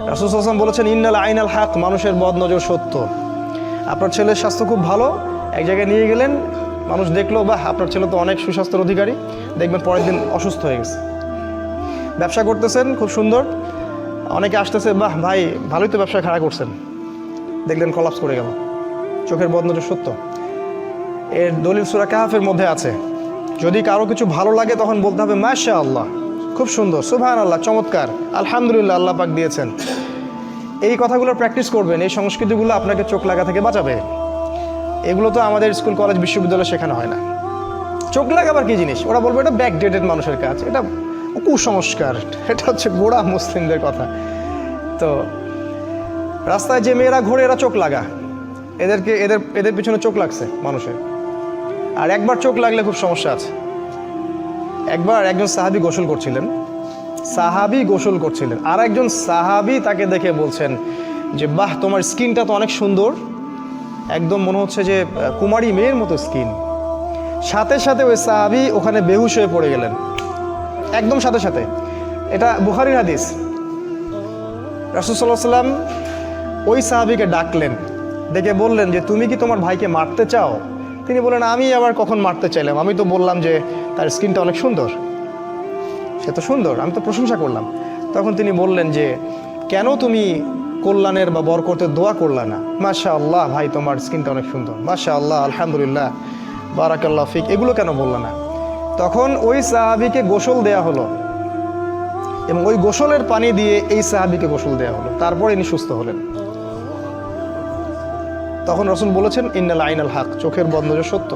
রাসুল হাসান বলেছেন, ইন্নাল আইনাল হাক মানুষের বদ নজর সত্য। আপনার ছেলের স্বাস্থ্য খুব ভালো, এক জায়গায় নিয়ে গেলেন, মানুষ দেখল, বাহ, আপনার ছেলে তো অনেক সুস্বাস্থ্যের অধিকারী দেখবেন পরের দিন অসুস্থ হয়ে গেছে। ব্যবসা করতেছেন, খুব সুন্দর, অনেকে আসতেছে, বাহ, ভাই, ভালোই তো ব্যবসা খাড়া করছেন দেখলেন কলাপস করে গেল। চোখের বদ নজর সত্য। এর দলিল সুরা কাহাফের মধ্যে আছে। যদি কারও কিছু ভালো লাগে, তখন বলতে হবে মাশা আল্লাহ খুব সুন্দর সুভান আল্লাহ চমৎকার। আলহামদুলিল্লাহ আল্লাহ পাক দিয়েছেন। এই কথাগুলো প্র্যাকটিস করবেন, এই সংস্কৃতিগুলো আপনাকে চোখ লাগা থেকে বাঁচাবে। এগুলো তো আমাদের স্কুল, কলেজ, বিশ্ববিদ্যালয়ে শেখানো হয় না। চোখ লাগাবার কি জিনিস? ওরা বলবে এটা ব্যাকডেটেড মানুষের কাজ, এটা কুসংস্কার, এটা হচ্ছে গোড়া মুসলিমদের কথা। তো, রাস্তায় যে মেয়েরা ঘোরে এরা চোখ লাগা। এদেরকে, এদের এদের পিছনে চোখ লাগছে মানুষের। আর একবার চোখ লাগলে খুব সমস্যা আছে। একবার একজন সাহাবি গোসল করছিলেন। সাহাবি গোসল করছিলেন। আর একজন সাহাবি তাকে দেখে বলছেন যে, বাহ, তোমার স্কিনটা তো অনেক সুন্দর। একদম মনে হচ্ছে যে কুমারী মেয়ের মতো স্কিন। সাথে সাথে ওই সাহাবি ওখানে বেহুশ হয়ে পড়ে গেলেন। একদম সাথে সাথে। এটা বুখারির হাদিস। রাসুসাল্লাহ ওই সাহাবিকে ডাকলেন। ডেকে বললেন যে, তুমি কি তোমার ভাইকে মারতে চাও? তিনি বললেন, আমি আবার কখন মারতে চাইলাম? আমি তো বললাম যে তার স্কিনটা অনেক সুন্দর। সে তো সুন্দর, আমি তো প্রশংসা করলাম। তখন তিনি বললেন যে, কেন তুমি কল্যাণের বা বরকতের দোয়া করলা না? মাশা আল্লাহ ভাই, তোমার স্কিনটা অনেক সুন্দর। মাশা আল্লাহ আলহামদুলিল্লাহ। বারাকাল্লাহ ফিক। এগুলো কেন বললা না? তখন ওই সাহাবিকে গোসল দেয়া হলো এবং ওই গোসলের পানি দিয়ে এই সাহাবিকে গোসল দেওয়া হলো। তারপর ইনি সুস্থ হলেন। তখন রসুল বলেছেন ইন্নাল আইনাল হাক চোখের বন্ধ সত্য।